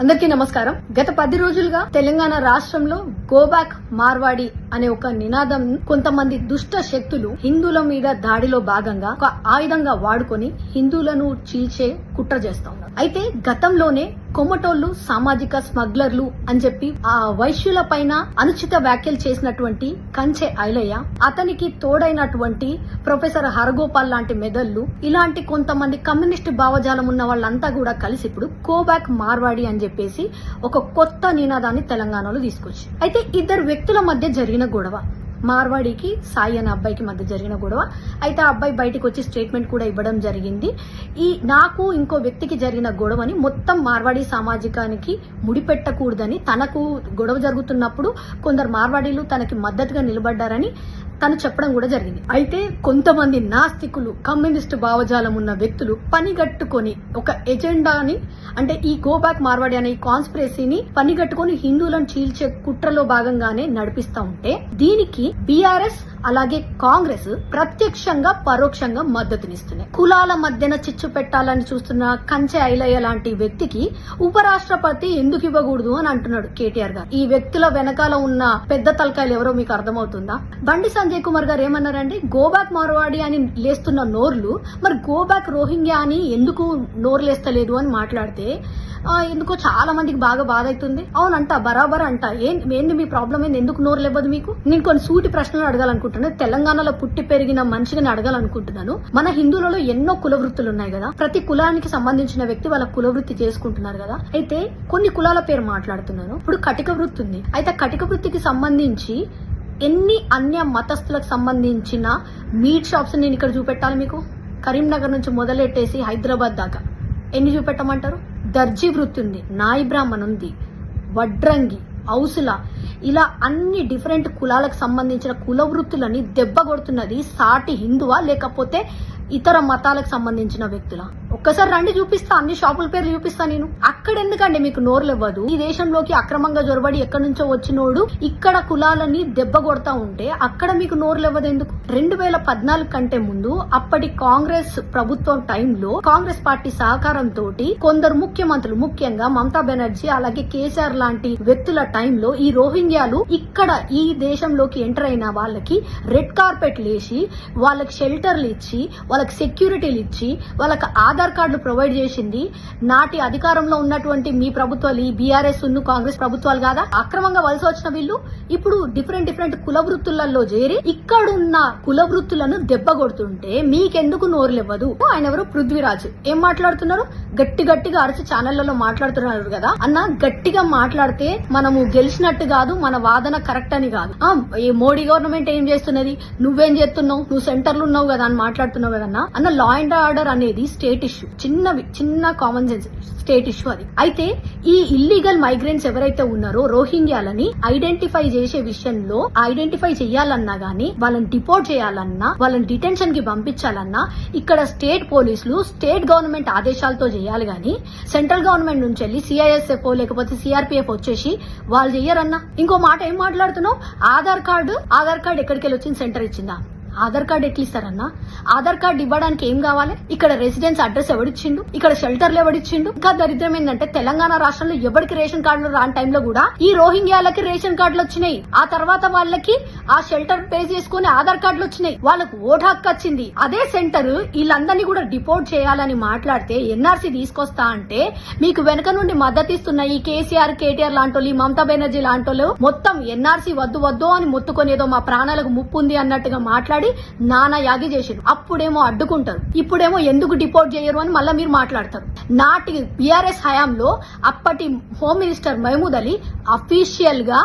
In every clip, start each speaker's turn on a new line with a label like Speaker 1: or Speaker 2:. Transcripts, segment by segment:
Speaker 1: అందరికీ నమస్కారం. గత పది రోజులుగా తెలంగాణ రాష్ట్రంలో గోబ్యాక్ మార్వాడి అనే ఒక నినాదం కొంతమంది దుష్ట శక్తులు హిందువుల మీద దాడిలో భాగంగా ఒక ఆయుధంగా వాడుకొని హిందువులను చీల్చే కుట్ర చేస్తా ఉన్నారు. అయితే గతంలోనే కొమటోళ్ళు సామాజిక స్మగ్లర్లు అని చెప్పి ఆ వైశ్యుల పైన అనుచిత వ్యాఖ్యలు చేసినటువంటి కంచె ఐలయ్య అతనికి తోడైనటువంటి ప్రొఫెసర్ హరగోపాల్ లాంటి మెదళ్ళు ఇలాంటి కొంతమంది కమ్యూనిస్ట్ భావజాలం ఉన్న వాళ్ళంతా కూడా కలిసి ఇప్పుడు కోబ్యాక్ మార్వాడి అని చెప్పేసి ఒక కొత్త నినాదాన్ని తెలంగాణలో తీసుకొచ్చి అయితే ఇద్దరు వ్యక్తుల మధ్య జరిగింది జరిగిన గొడవ. మార్వాడికి సాయి అనే అబ్బాయికి మధ్య జరిగిన గొడవ. అయితే ఆ అబ్బాయి బయటకు వచ్చి స్టేట్మెంట్ కూడా ఇవ్వడం జరిగింది. ఈ నాకు ఇంకో వ్యక్తికి జరిగిన గొడవని మొత్తం మార్వాడి సామాజికానికి ముడిపెట్టకూడదని తనకు గొడవ జరుగుతున్నప్పుడు కొందరు మార్వాడీలు తనకి మద్దతుగా నిలబడ్డారని తను చెప్పడం కూడా జరిగింది. అయితే కొంతమంది నాస్తికులు కమ్యూనిస్ట్ భావజాలం ఉన్న వ్యక్తులు పనిగట్టుకొని ఒక ఎజెండాని అంటే ఈ గోబ్యాక్ మార్వాడి అనే ఈ కాన్స్పిరసీని పనిగట్టుకొని హిందువులను చీల్చే కుట్రలో భాగంగానే నడిపిస్తా ఉంటే దీనికి బీఆర్ఎస్ అలాగే కాంగ్రెస్ ప్రత్యక్షంగా పరోక్షంగా మద్దతునిస్తున్నాయి కులాల మధ్యన చిచ్చు పెట్టాలని చూస్తున్న కంచె ఐలయ్య లాంటి వ్యక్తికి ఉపరాష్ట్రపతి ఎందుకు ఇవ్వకూడదు అని అంటున్నాడు కేటీఆర్ గారు. ఈ వ్యక్తుల వెనకాల ఉన్న పెద్ద తలకాయలు ఎవరో మీకు అర్థమవుతుందా? బండి సంజయ్ కుమార్ గారు ఏమన్నారంటే గోబ్యాక్ మార్వాడి అని లేస్తున్న నోర్లు మరి గోబ్యాక్ రోహింగ్యా అని ఎందుకు నోర్లేస్తలేదు? అని మాట్లాడితే ఎందుకో చాలా మందికి బాగా బాధ అవుతుంది అవునంట బరాబర్ అంట. ఏం ఏంది మీ ప్రాబ్లం ఏంది? ఎందుకు నోరు లేవదు మీకు? నేను కొన్ని సూటి ప్రశ్నలు అడగాలనుకుంటున్నాను. తెలంగాణలో పుట్టి పెరిగిన మనిషిని అడగాలనుకుంటున్నాను. మన హిందువులలో ఎన్నో కుల వృత్తులు ఉన్నాయి కదా. ప్రతి కులానికి సంబంధించిన వ్యక్తి వాళ్ళ కుల వృత్తి చేసుకుంటున్నారు కదా. అయితే కొన్ని కులాల పేరు మాట్లాడుతున్నాను. ఇప్పుడు కటిక వృత్తి ఉంది. అయితే కటిక వృత్తికి సంబంధించి ఎన్ని అన్య మతస్థులకు సంబంధించిన మీట్ షాప్స్ నేను ఇక్కడ చూపెట్టాలి మీకు? కరీంనగర్ నుంచి మొదలెట్టేసి హైదరాబాద్ దాకా. ఎన్ని చూపెట్టమంటారు? దర్జీ వృత్తి ఉంది నాయి బ్రాహ్మణ్ ఉంది వడ్రంగి ఔసుల ఇలా అన్ని డిఫరెంట్ కులాలకు సంబంధించిన కుల వృత్తులని దెబ్బ కొడుతున్నది సాటి హిందువా లేకపోతే ఇతర మతాలకు సంబంధించిన వ్యక్తుల? ఒక్కసారి రండి చూపిస్తా అన్ని షాపుల పేర్లు చూపిస్తా నేను. అక్కడ ఎందుకండి మీకు నోరులు ఇవ్వదు? ఈ దేశంలోకి అక్రమంగా జొరబడి ఎక్కడి నుంచో వచ్చినోడు ఇక్కడ కులాలని దెబ్బ కొడతా ఉంటే అక్కడ మీకు నోరులు ఇవ్వదు ఎందుకు? రెండు వేల పద్నాలుగు కంటే ముందు అప్పటి కాంగ్రెస్ ప్రభుత్వం టైంలో కాంగ్రెస్ పార్టీ సహకారంతో కొందరు ముఖ్యమంత్రులు ముఖ్యంగా మమతా బెనర్జీ అలాగే కేసీఆర్ లాంటి వ్యక్తుల టైంలో ఈ రోహింగ్యాలు ఇక్కడ ఈ దేశంలోకి ఎంటర్ అయిన వాళ్ళకి రెడ్ కార్పెట్ లేసి వాళ్ళకి షెల్టర్లు ఇచ్చి వాళ్ళకి సెక్యూరిటీలు ఇచ్చి వాళ్ళకి ఆధార్ ఆధార్ కార్డులు ప్రొవైడ్ చేసింది. నాటి అధికారంలో ఉన్నటువంటి మీ ప్రభుత్వాలు ఈ బీఆర్ఎస్ ఉన్న కాంగ్రెస్ ప్రభుత్వాలు కాదా? అక్రమంగా వలస వచ్చిన వీళ్ళు ఇప్పుడు డిఫరెంట్ డిఫరెంట్ కుల వృత్తులలో చేరి ఇక్కడున్న కుల వృత్తులను దెబ్బ కొడుతుంటే మీకెందుకు నోరులివ్వదు? ఆయన ఎవరు? పృథ్వీరాజ్. ఏం మాట్లాడుతున్నారు? గట్టి గట్టిగా అరిచి ఛానళ్ళలో మాట్లాడుతున్నారు కదా. అన్న గట్టిగా మాట్లాడితే మనము గెలిచినట్టు కాదు మన వాదన కరెక్ట్ అని కాదు. ఈ మోడీ గవర్నమెంట్ ఏం చేస్తున్నది? నువ్వేం చేస్తున్నావు? నువ్వు సెంటర్లు ఉన్నావు కదా అని మాట్లాడుతున్నావు కదన్నా. అన్న లా అండ్ ఆర్డర్ అనేది స్టేట్ ఇష్యూ చిన్నవి చిన్న కామన్ సెన్స్ స్టేట్ ఇష్యూ అది. అయితే ఈ ఇల్లీగల్ మైగ్రెంట్స్ ఎవరైతే ఉన్నారో రోహింగ్యాలని ఐడెంటిఫై చేసే విషయంలో ఐడెంటిఫై చేయాలన్నా గానీ వాళ్ళని డిపోర్ట్ చేయాలన్నా వాళ్ళని డిటెన్షన్కి పంపించాలన్నా ఇక్కడ స్టేట్ పోలీసులు స్టేట్ గవర్నమెంట్ ఆదేశాలతో చేయాలి గానీ సెంట్రల్ గవర్నమెంట్ నుంచి వెళ్ళి సిఐఎస్ఎఫ్ లేకపోతే సిఆర్పిఎఫ్ వచ్చేసి వాళ్ళు చెయ్యరన్నా. ఇంకో మాట ఏం మాట్లాడుతున్నావు? ఆధార్ కార్డు ఆధార్ కార్డు ఎక్కడికి వెళ్ళి వచ్చింది? సెంటర్ ఇచ్చిందా? ఆధార్ కార్డు ఎట్లా ఇస్తారన్నా? ఆధార్ కార్డు ఇవ్వడానికి ఏం కావాలి? ఇక్కడ రెసిడెన్స్ అడ్రస్ ఎవడిచ్చిండు? ఇక్కడ షెల్టర్లు ఎవడిచ్చిండు? ఇంకా దరిద్రం ఏంటంటే తెలంగాణ రాష్ట్రంలో ఎవరికి రేషన్ కార్డులు రాని టైంలో కూడా ఈ రోహింగ్యాలకి రేషన్ కార్డులు వచ్చినాయి. ఆ తర్వాత వాళ్ళకి ఆ షెల్టర్ పే చేసుకుని ఆధార్ కార్డులు వచ్చినాయి. వాళ్ళకు ఓటు హక్కు వచ్చింది. అదే సెంటర్ వీళ్ళందరినీ కూడా డిపోర్ట్ చేయాలని మాట్లాడితే ఎన్ఆర్సీ తీసుకొస్తా అంటే మీకు వెనక నుండి మద్దతు ఇస్తున్న ఈ కేసీఆర్ కేటీఆర్ లాంటి ఈ మమతా బెనర్జీ లాంటి మొత్తం ఎన్ఆర్సీ వద్దు వద్దు అని మొత్తుకొని ఏదో మా ప్రాణాలకు ముప్పు ఉంది అన్నట్టుగా మాట్లాడి నానా యాగి చేసారు అప్పుడేమో అడ్డుకుంటారు. ఇప్పుడేమో ఎందుకు డిపోర్ట్ చేయరు అని మళ్ళీ మీరు మాట్లాడతారు. నాటి బీఆర్ఎస్ హయాంలో అప్పటి హోమ్ మినిస్టర్ మహమూద్ అలీ అఫీషియల్గా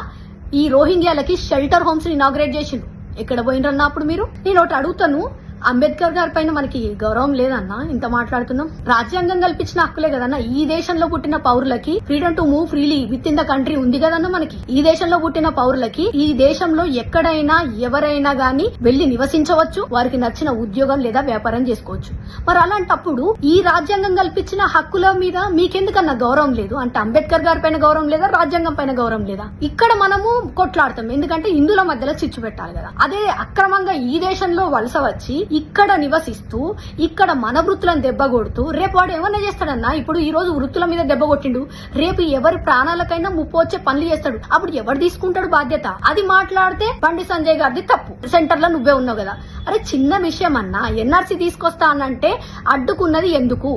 Speaker 1: ఈ రోహింగ్యాలకి షెల్టర్ హోమ్స్ ఇనాగ్రేట్ చేసిండు. ఎక్కడ పోయినరన్నా అప్పుడు మీరు? నేను ఒకటి అడుగుతాను. అంబేద్కర్ గారి పైన మనకి గౌరవం లేదన్నా? ఇంత మాట్లాడుతున్నాం. రాజ్యాంగం కల్పించిన హక్కులే కదన్నా? ఈ దేశంలో పుట్టిన పౌరులకి freedom to move freely with in the country ఉంది కదన్నా మనకి? ఈ దేశంలో పుట్టిన పౌరులకి ఈ దేశంలో ఎక్కడైనా ఎవరైనా గాని వెళ్ళి నివసించవచ్చు. వారికి నచ్చిన ఉద్యోగం లేదా వ్యాపారం చేసుకోవచ్చు. మరి అలాంటప్పుడు ఈ రాజ్యాంగం కల్పించిన హక్కుల మీద మీకెందుకన్నా గౌరవం లేదు? అంటే అంబేద్కర్ గారి పైన గౌరవం లేదా రాజ్యాంగం పైన గౌరవం లేదా? ఇక్కడ మనము కొట్లాడతాం. ఎందుకంటే హిందువుల మధ్యలో చిచ్చు పెట్టాలి కదా. అదే అక్రమంగా ఈ దేశంలో వలస వచ్చి ఇక్కడ నివసిస్తూ ఇక్కడ మన వృత్తులను దెబ్బ కొడుతూ రేపు వాడు ఏమన్నా చేస్తాడన్నా? ఇప్పుడు ఈ రోజు వృత్తుల మీద దెబ్బ కొట్టిండు. రేపు ఎవరి ప్రాణాలకైనా ముప్పు వచ్చే పనులు చేస్తాడు. అప్పుడు ఎవరు తీసుకుంటాడు బాధ్యత? అది మాట్లాడితే బండి సంజయ్ గారిది తప్పు. సెంటర్లో నువ్వే ఉన్నావు కదా. అరే చిన్న విషయం అన్నా ఎన్ఆర్సీ తీసుకొస్తా అనంటే అడ్డుకున్నది ఎందుకు?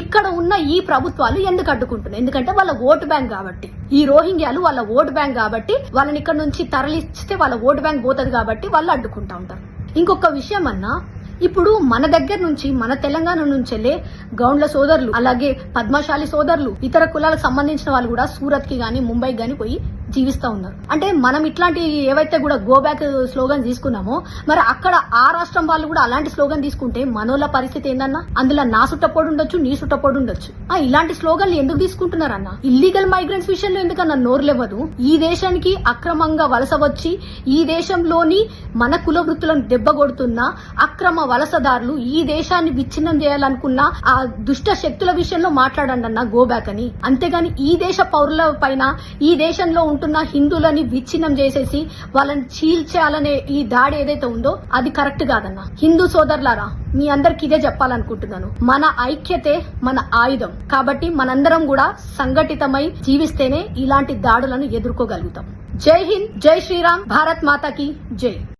Speaker 1: ఇక్కడ ఉన్న ఈ ప్రభుత్వాలు ఎందుకు అడ్డుకుంటున్నాయి? ఎందుకంటే వాళ్ళ ఓటు బ్యాంక్ కాబట్టి. ఈ రోహింగ్యాలు వాళ్ళ ఓటు బ్యాంక్ కాబట్టి వాళ్ళని ఇక్కడ నుంచి తరలిస్తే వాళ్ళ ఓటు బ్యాంక్ పోతుంది కాబట్టి వాళ్ళు అడ్డుకుంటా ఉంటారు. ఇంకొక విషయం అన్నా ఇప్పుడు మన దగ్గర నుంచి మన తెలంగాణ నుంచెల్లే గౌండ్ల సోదరులు అలాగే పద్మశాలి సోదరులు ఇతర కులాలకు సంబంధించిన వాళ్ళు కూడా సూరత్కి గానీ ముంబైకి గానీ పోయి జీవిస్తూ ఉన్నారు అంటే మనం ఇట్లాంటి ఏవైతే కూడా గో బ్యాక్ స్లోగన్ తీసుకున్నామో మరి అక్కడ ఆ రాష్ట్రం వాళ్ళు కూడా అలాంటి స్లోగన్ తీసుకుంటే మనోళ్ళ పరిస్థితి ఏందన్నా? అందులో నా సుట్టపోడు ఉండొచ్చు నీ సుట్టపోడు ఉండొచ్చు. ఆ ఇలాంటి స్లోగన్లు ఎందుకు తీసుకుంటున్నారన్న? ఇల్లీగల్ మైగ్రెంట్స్ విషయంలో ఎందుకన్నా నోరులేవదు ఈ దేశానికి అక్రమంగా వలస వచ్చి ఈ దేశంలోని మన కుల వృత్తులను దెబ్బ కొడుతున్న అక్రమ వలసదారులు ఈ దేశాన్ని విచ్ఛిన్నం చేయాలనుకున్న ఆ దుష్ట శక్తుల విషయంలో మాట్లాడండి అన్న గో బ్యాక్ అని. అంతేగాని ఈ దేశ పౌరుల పైన ఈ దేశంలో ఉంటున్న హిందువులని విచ్ఛిన్నం చేసేసి వాళ్ళని చీల్చాలనే ఈ దాడి ఏదైతే ఉందో అది కరెక్ట్ కాదన్న. హిందూ సోదరులారా మీ అందరికి ఇదే చెప్పాలనుకుంటున్నాను. మన ఐక్యతే మన ఆయుధం. కాబట్టి మనందరం కూడా సంఘటితమై జీవిస్తేనే ఇలాంటి దాడులను ఎదుర్కోగలుగుతాం. జై హింద్ జై శ్రీరామ్ భారత్ మాతాకి జై.